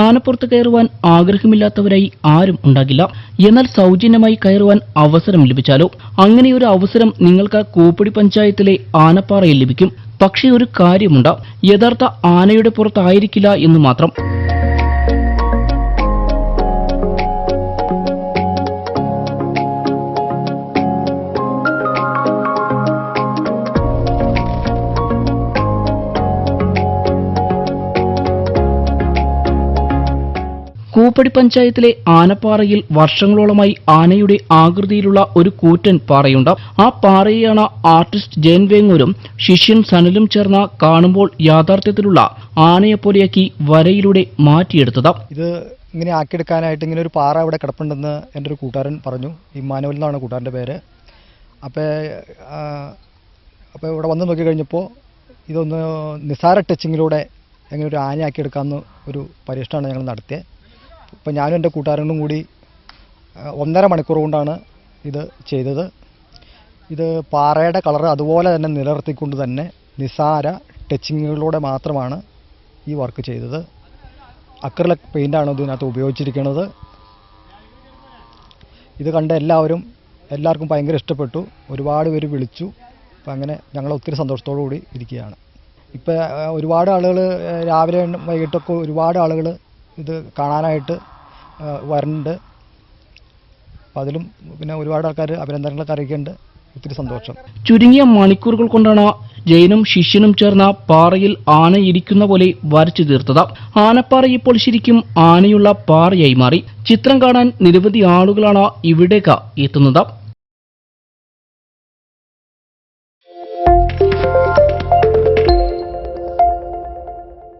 ആനപ്പുറത്ത് കയറുവാൻ ആഗ്രഹമില്ലാത്തവരായി ആരും ഉണ്ടാകില്ല. എന്നാൽ സൗജന്യമായി കയറുവാൻ അവസരം ലഭിച്ചാലോ? അങ്ങനെയൊരു അവസരം നിങ്ങൾക്ക് കൂപ്പടി പഞ്ചായത്തിലെ ആനപ്പാറയിൽ ലഭിക്കും. പക്ഷേ ഒരു കാര്യമുണ്ട്. യഥാർത്ഥ ആനയുടെ പുറത്തായിരിക്കില്ല എന്ന് മാത്രം. കൂപ്പടി പഞ്ചായത്തിലെ ആനപ്പാറയിൽ വർഷങ്ങളോളമായി ആനയുടെ ആകൃതിയിലുള്ള ഒരു കൂറ്റൻ പാറയുണ്ട്. ആ പാറയെയാണ് ആർട്ടിസ്റ്റ് ജയൻ വേങ്ങൂരും ശിഷ്യൻ സനലും ചേർന്ന കാണുമ്പോൾ യാഥാർത്ഥ്യത്തിലുള്ള ആനയെപ്പോലെയാക്കി വരയിലൂടെ മാറ്റിയെടുത്തത്. ഇത് ഇങ്ങനെ ആക്കിയെടുക്കാനായിട്ട് ഇങ്ങനെ ഒരു പാറ അവിടെ കിടപ്പുണ്ടെന്ന് എന്റെ ഒരു കൂട്ടുകാരൻ പറഞ്ഞു. ഇമ്മാനുവൽ എന്നാണ് കൂട്ടുകാരന്റെ പേര്. അപ്പോൾ അപ്പോൾ ഇവിടെ വന്ന് നോക്കി കഴിഞ്ഞപ്പോൾ ഇതൊന്ന് നിസാര ടച്ചിങ്ങിലൂടെ എങ്ങനെ ഒരു ആനയാക്കി എടുക്കാമെന്ന് ഒരു പരീക്ഷണമാണ് ഞങ്ങൾ നടത്തിയത്. അപ്പോൾ ഞാനും എന്റെ കൂട്ടുകാരനും കൂടി ഒന്നര മണിക്കൂർ കൊണ്ടാണ് ഇത് ചെയ്തത്. ഇത് പാറയുടെ കളർ അതുപോലെ തന്നെ നിലനിർത്തിക്കൊണ്ട് തന്നെ നിസാര ടച്ചിങ്ങുകളിലൂടെ മാത്രമാണ് ഈ വർക്ക് ചെയ്തത്. അക്രലക് പെയിന്റാണ് ഇതിനകത്ത് ഉപയോഗിച്ചിരിക്കുന്നത്. ഇത് കണ്ട് എല്ലാവരും എല്ലാവർക്കും ഭയങ്കര ഇഷ്ടപ്പെട്ടു. ഒരുപാട് പേര് വിളിച്ചു. അപ്പം അങ്ങനെ ഞങ്ങൾ ഒത്തിരി സന്തോഷത്തോടു കൂടി ഇരിക്കുകയാണ്. ഇപ്പം ഒരുപാട് ആളുകൾ രാവിലെ വൈകിട്ടൊക്കെ ഒരുപാട് ആളുകൾ ഇത് കാണാനായിട്ട് വരുന്നുണ്ട് അപ്പം അതിലും പിന്നെ ഒരുപാട് ആൾക്കാർ അഭിനന്ദനങ്ങളൊക്കെ അറിയിക്കുന്നുണ്ട്. ഒത്തിരി സന്തോഷം. ചുരുങ്ങിയ മണിക്കൂറുകൾ കൊണ്ടാണ് ജയനും ശിഷ്യനും ചേർന്ന പാറയിൽ ആന ഇരിക്കുന്ന പോലെ വരച്ചു തീർത്തത്. ആനപ്പാറ ഇപ്പോൾ ശരിക്കും ആനയുള്ള പാറയായി മാറി. ചിത്രം കാണാൻ നിരവധി ആളുകളാണ് ഇവിടേക്ക് എത്തുന്നത്.